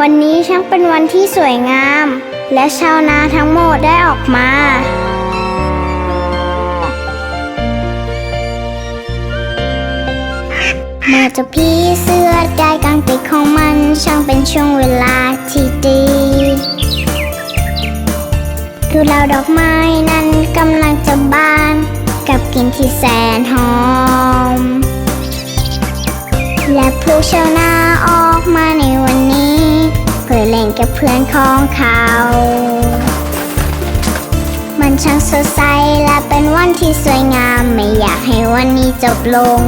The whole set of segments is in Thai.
วันนี้ช่างเป็นวันที่สวยงาม และชาวนาทั้งหมดได้ออกมา เมื่อเจ้าพี่เสื้อได้กางปีกของมันช่างเป็นช่วงเวลาที่ดีดูแล้วดอกไม้นั้นกำลังจะบาน กับกลิ่นที่แสนหอม และผู้ชาวนาออกมาใน กับเพื่อนของเขา มันช่างสดใสและเป็นวันที่สวยงาม ไม่อยากให้วันนี้จบลง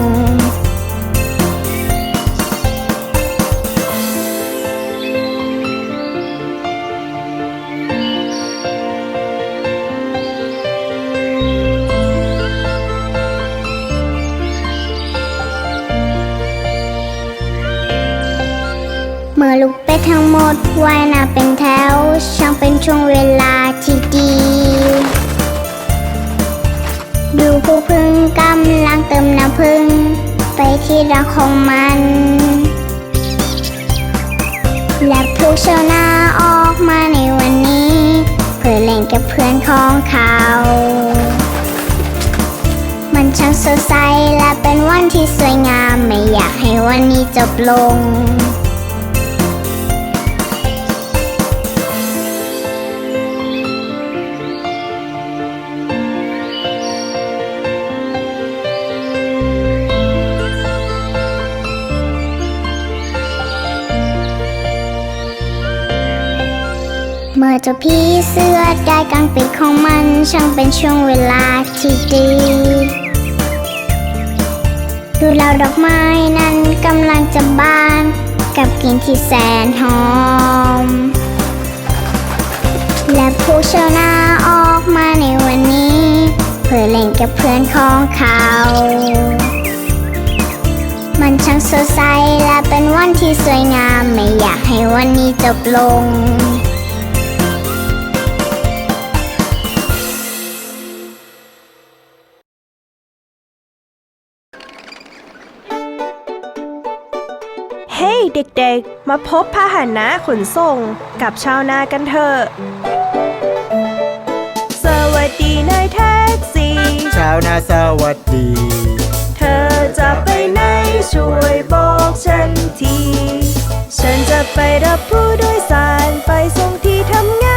ว่ายน้ำเป็นแถว ช่างเป็นช่วงเวลาที่ดี ดูผู้พึ่งกำลังเติมน้ำพึ่ง ไปที่รังของมัน และผู้ชาวนาออกมาในวันนี้ เพื่อเล่นกับเพื่อนของเขา มันช่างสดใสและเป็นวันที่สวยงาม ไม่อยากให้วันนี้จบลง เมื่อเจ้าพี่เสื้อได้กางปีกของมันช่างเป็นช่วงเวลาที่ดีดูแล้วดอกไม้นั้นกำลังจะบาน กับกลิ่นที่แสนหอม และผู้ชาวนาออกมาในวันนี้ เพื่อเล่นกับเพื่อนของเขา มันช่างสดใสและเป็นวันที่สวยงาม ไม่อยากให้วันนี้จบลง เฮ้ยเด็กๆ มาพบพาหนะขนส่งกับชาวนากันเถอะ สวัสดีนายแท็กซี่ ชาวนาสวัสดี เธอจะไปไหนช่วยบอกฉันที ฉันจะไปรับผู้โดยสารไปส่งที่ทำงาน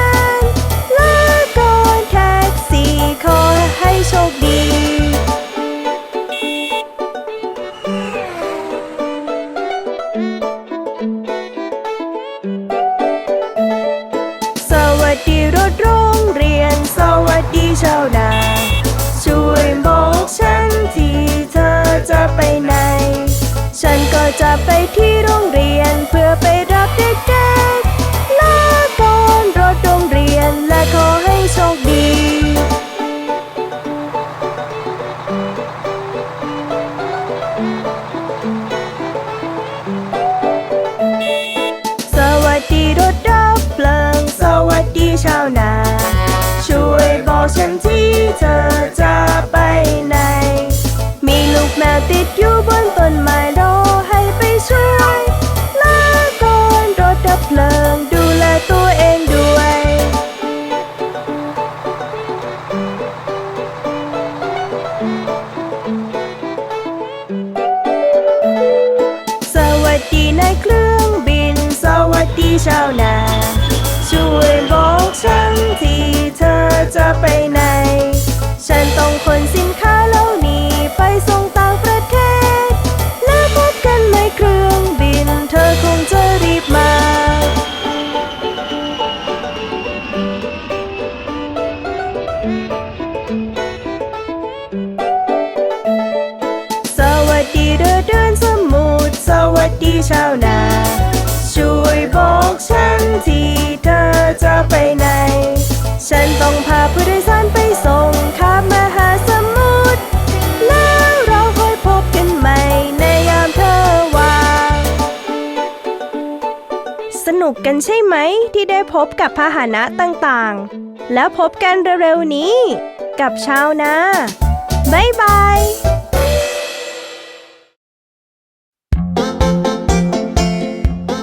ใช่ไหมที่ได้พบกับพาหนะต่างๆ แล้วพบกันเร็วๆนี้ กับชาวนาบ๊ายบาย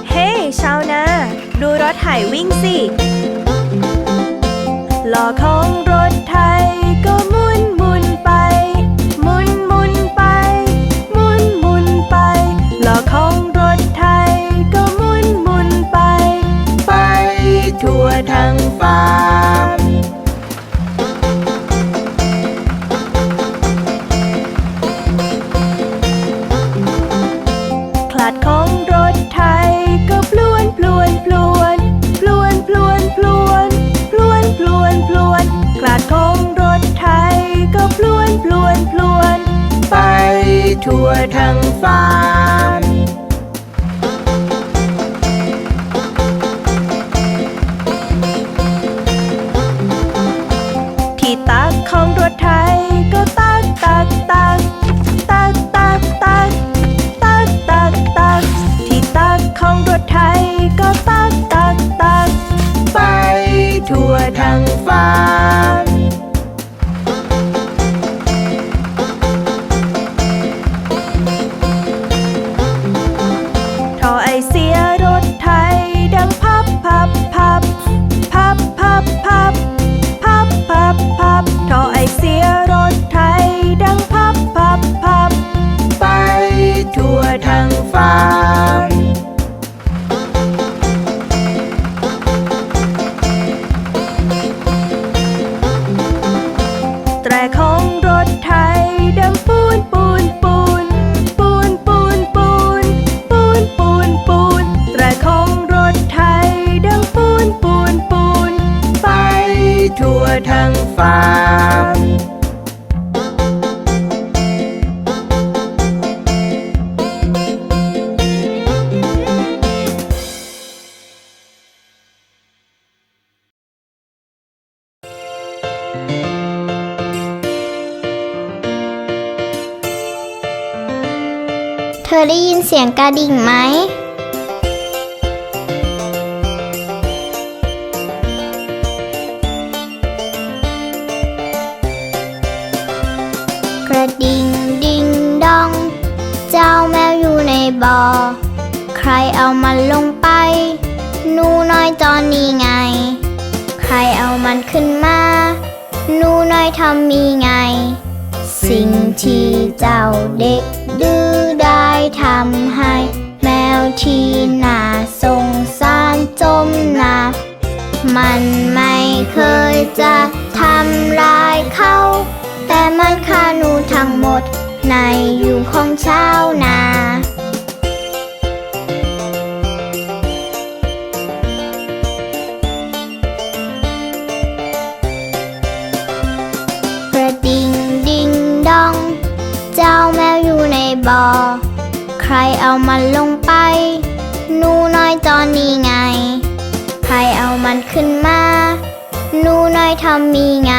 เฮ้ชาวนาวิ่งสิหล้อของรถไถก็ ทั่วทั้งฟาคลัดของรถไถก็พลวนพลวนพลวนพลวนพลวนพลวนพลวนพลวนพลวนคลัดของรถไถก็พลวนพลวนพลวน ไปทั่วทั้งฟา ทั่วทั้งฟ้า ทอไอเสียรถไทย ดังพับพับพ ตรของรถไทยดังปูนปูนปูนปูนปูนปูนปูนปูนปูนแตรของรถไทยดังปูนปูนปูนไปทั่วทั้งฟาร์ม อได้ยินเสียงกระดิ่งไหม กระดิ่งดิ่งดอง เจ้าแมวอยู่ในบ่อ ใครเอามันลงไปหนูน้อยจอนนี่ไง ใครเอามันขึ้นมาหนูน้อยทำมีไง สิ่งที่เจ้าเด็ก ทำให้ แมวที่น่าสงสารจมนามันไม่เคยจะทำร้ายเขา แต่มันฆ่าหนูทั้งหมดในอยู่ของชาวนา เอามันลงไป หนูน้อยจอนนี่ไง ใครเอามันขึ้นมา หนูน้อยทำมีไง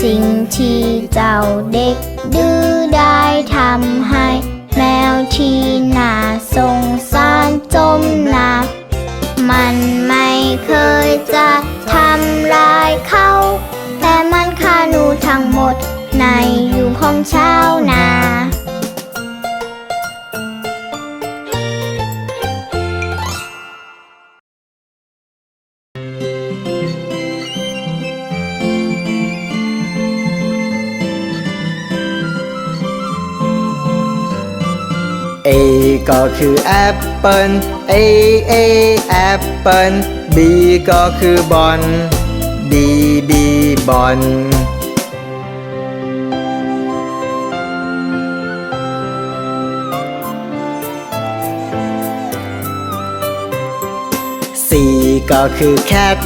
สิ่งที่เจ้าเด็กดื้อได้ทำให้ แมวที่น่าสงสารจมน้ำมันไม่เคยจะทำร้ายเขาแต่มันฆ่าหนูทั้งหมดในอยู่ของชาวนา ก็คือแอปเปิล A A แอปเปิล B ก็คือบอล B B บอล C ก็คือ cat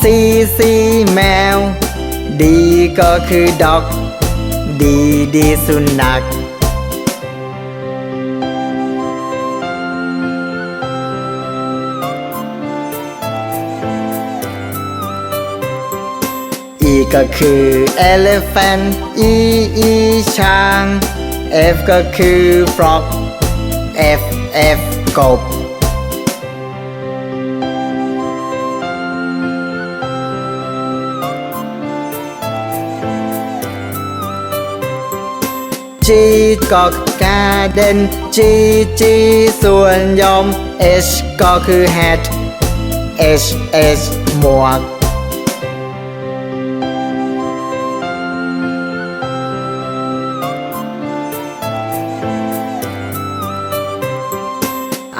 C C แมว D ก็คือ dog D D สุนัข ก็คือ elephant E E ช้าง F ก็คือ frog F F กบ G ก็คือ garden G G ส่วนยอม H ก็คือ hat H H หมวก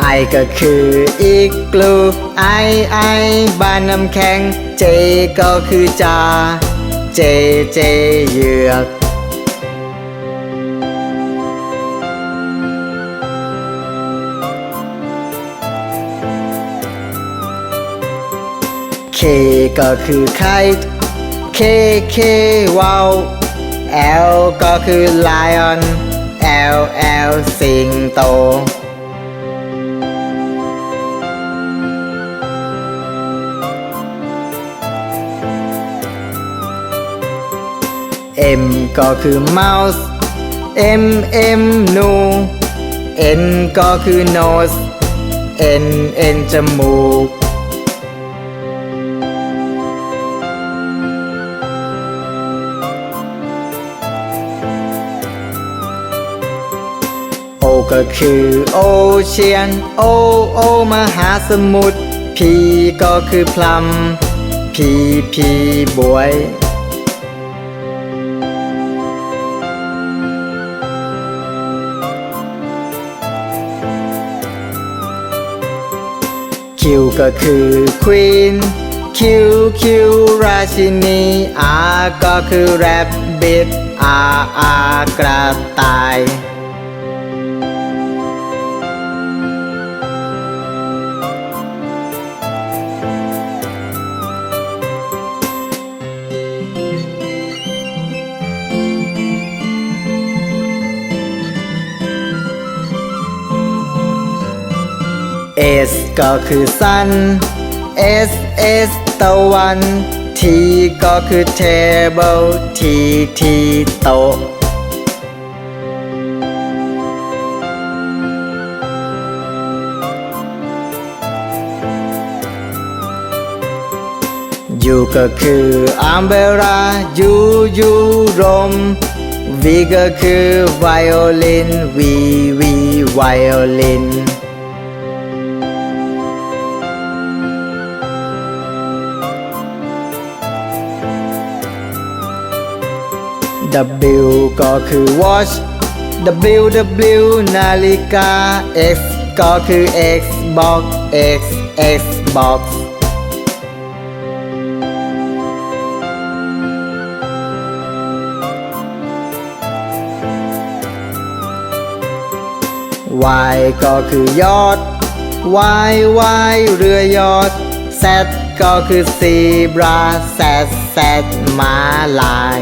ไอก็คืออีกกลูไอไอบ้านน้ำแข็ง เจก็คือจา เจเจเหยือกเคก็คือไข่เคเคว้าว L ก็คือ lion L L สิงโต M ก็คือ mouse M M หนู N ก็คือ nose N N จมูกโอก็คือ ocean O O มหาสมุทร P ก็คือ plum P P บวย คิวก็คือควีนคิวคิวราชินีอาก็คือแรบบิทอาอากระต่าย ก็คือ sun S S ตะวัน T ก็คือ table T T โต๊ะ U ก็คือ umbrella U U ลม V ก็คือ violin V V violin W ก็คือ watch W W นาฬิกา X ก็คือ Xbox X Xbox Y ก็คือยอด Y Y เรือยอด Z ก็คือ zebra Z Z มาลาย